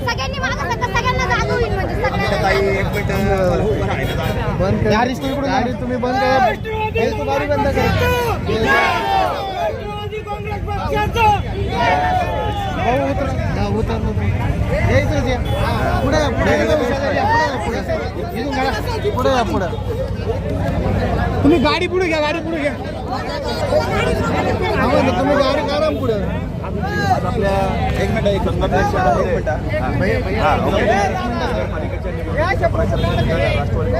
सगळ्यांनी मागं सगळं सगळ्यांना जादू होईल म्हणजे सगळ्यांना बंद कर. गाडी तुम्ही गाडी तुम्ही बंद करा. हे तू गाडी बंद कर. उतर हा, उतर. पुढे या, पुढे या, शेजारी या, पुढे या, पुढे इथून गाडी- पुढे या पुढे तुम्ही गाडी पुढे घ्या गाडी पुढे घ्या. तुम्ही गाडी काढा ना पुढे आपल्या एक मिनिट एक हा. नगरपालिकेच्या निवडणुकीच्या राष्ट्रवादी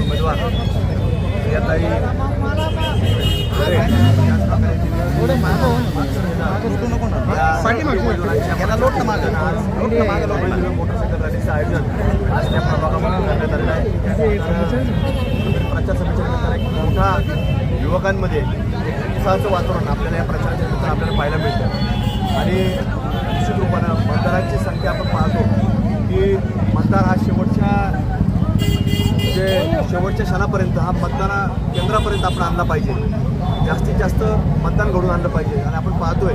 उमेदवार प्रियाताई हो. मोटरसायकल रॅलीचं आयोजन आज त्या प्रभागामध्ये करण्यात आलेलं आहे तर प्रचार सभेच्या निमित्तानं एक मोठा युवकांमध्ये उत्साहाचं वातावरण आपल्याला या प्रचाराच्या नंतर आपल्याला पाहायला मिळतं. आणि निश्चित रूपानं मतदारांची संख्या आपण पाहतो की मतदार हा शेवटच्या म्हणजे शेवटच्या क्षणापर्यंत हा मतदाना केंद्रापर्यंत आपण आणला पाहिजे. जास्तीत जास्त मतदान घडून आणलं पाहिजे. आणि आपण पाहतोय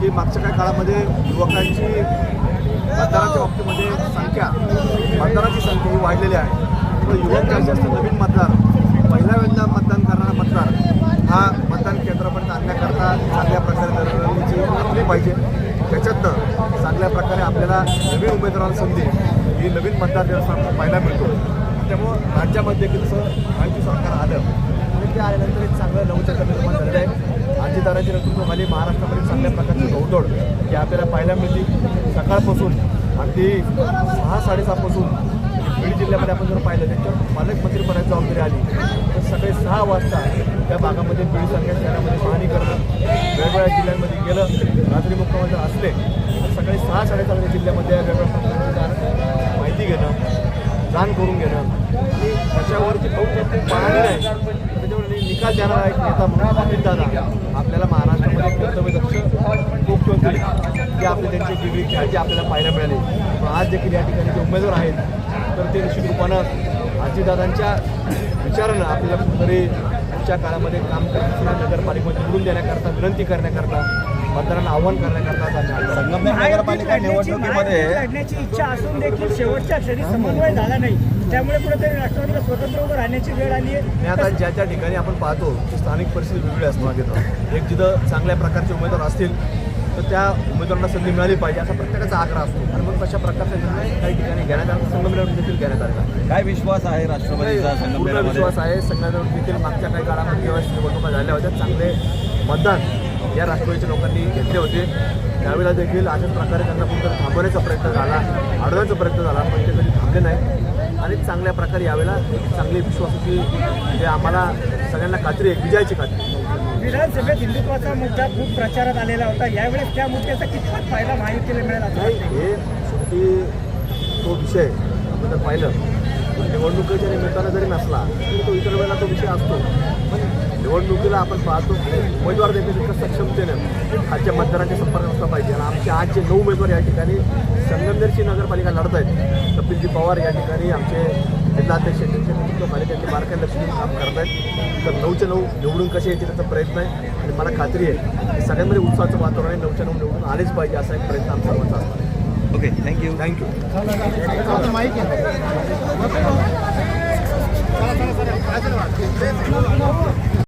की मागच्या काही काळामध्ये युवकांची मतदानाच्या बाबतीमध्ये संख्या मतदानाची संख्या ही वाढलेली आहे. तर युवक जास्त नवीन मतदार पहिल्या वेळेला मतदान करणारा मतदार हा मतदान केंद्रापर्यंत आणण्याकरता चांगल्या प्रकारे रणनीती आखली पाहिजे. त्याच्यातनं चांगल्या प्रकारे आपल्याला नवीन उमेदवारांना संधी ही नवीन मतदार दिवसात पाहायला मिळतो. त्यामुळं राज्यामध्ये देखील जसं सरकार आलं आणि ते आल्यानंतर एक चांगलं नवचैतन्य निर्माण झालेलं आहे. आजीदाराच्या नेतृत्वाखाली महाराष्ट्रामध्ये चांगल्या प्रकारची घोडदौड ही आपल्याला पाहायला मिळते. सकाळपासून अगदी सहा साडेसहापासून बीड जिल्ह्यामध्ये आपण जर पाहिलं त्यांच्यावर पालकमंत्रीपर्यंत जबाबदारी आली. तर सकाळी सहा वाजता त्या भागामध्ये बीड सारख्या शहरामध्ये पाहणी करणं वेगवेगळ्या जिल्ह्यांमध्ये गेलं रात्री मुख्यमंत्री जर असले तर सकाळी सहा साडेसहा जिल्ह्यामध्ये वेगवेगळ्या माहिती घेणं दान करून घेणं. आणि त्याच्यावरची औपचारिक पाहणी नाही. त्याच्यावर निकाल देणारा एक नेता म्हणून दादा. आपल्याला महाराष्ट्रामध्ये जे आपले त्यांचे डिग्री खेळाचे आपल्याला पाहायला मिळाले. पण आज देखील या ठिकाणी जे उमेदवार आहेत तर ते निश्चित रूपानं आजीदादांच्या विचारानं आपल्याला कुठेतरी पुढच्या काळामध्ये काम करण्यासाठी नगरपालिकेमध्ये निवडून देण्याकरता विनंती करण्याकरता मतदारांना आव्हान करण्याकरता संगमनेर नगरपालिका निवडणुकीमध्ये काढण्याची इच्छा असून देखील शेवटच्या क्षणी समन्वय झाला नाही. त्यामुळे कुठेतरी राष्ट्रवादीला स्वतंत्र उभं राहण्याची वेळ आली आहे. आता ज्या ज्या ठिकाणी आपण पाहतो की स्थानिक परिस्थिती वेगळी असणार तिथं एक जिथं चांगल्या प्रकारचे उमेदवार असतील तर त्या उमेदवारांना संधी मिळाली पाहिजे असा प्रत्येकाचा आग्रह असतो. आणि मग तशा प्रकारचा निर्णय काही ठिकाणी घेण्यात आला संगमनेर देखील घेण्यात आहे. काय विश्वास आहे राष्ट्रवादीचा पूर्ण विश्वास आहे. संघाजवळ देखील मागच्या काही काळामध्ये जेव्हा निवडणुका झाल्या होत्या. चांगले मतदान या राष्ट्रवादीच्या लोकांनी घेतले होते. त्यावेळेला देखील अशाच प्रकारे त्यांना कुठेतरी थांबवण्याचा प्रयत्न झाला अडवण्याचा प्रयत्न झाला पण ते कधी थांबले नाही आणि चांगल्या प्रकारे यावेळेला एक चांगली विश्वासाची म्हणजे आम्हाला सगळ्यांना खात्री आहे विजयाची खात्री विधानसभेत हिंदुत्वाचा मुद्दा खूप प्रचारात आलेला होता. यावेळेस त्या मुद्द्याचा कितपत फायदा महायुतीला मिळाला? हे शेवटी तो विषय आपण जर पाहिलं. निवडणुकीच्या निमित्तानं जरी नसला तरी तो इतर वेळेला तो विषय असतो. निवडणुकीला आपण पाहतो उमेदवार देखील सक्षमतेनं खालच्या मतदारांच्या संपर्क असला पाहिजे. आणि आमचे आज जे नऊ उमेदवार या ठिकाणी संगमनेरची नगरपालिका लढत आहेत कपिलजी पवार या ठिकाणी आमचे जिल्हाध्यक्ष त्यांच्या त्यांचे बारकाई लक्ष देऊन काम करत आहेत तर नऊच्या नऊ निवडून कसे येतील त्याचा प्रयत्न आहे. आणि मला खात्री आहे की सगळ्यांमध्ये उत्साहाचं वातावरण आहे. नऊच्या नऊ निवडून आलेच पाहिजे असा एक प्रयत्न आमचा सर्वांचा असणार आहे. ओके थँक्यू थँक्यू माहिती आहे?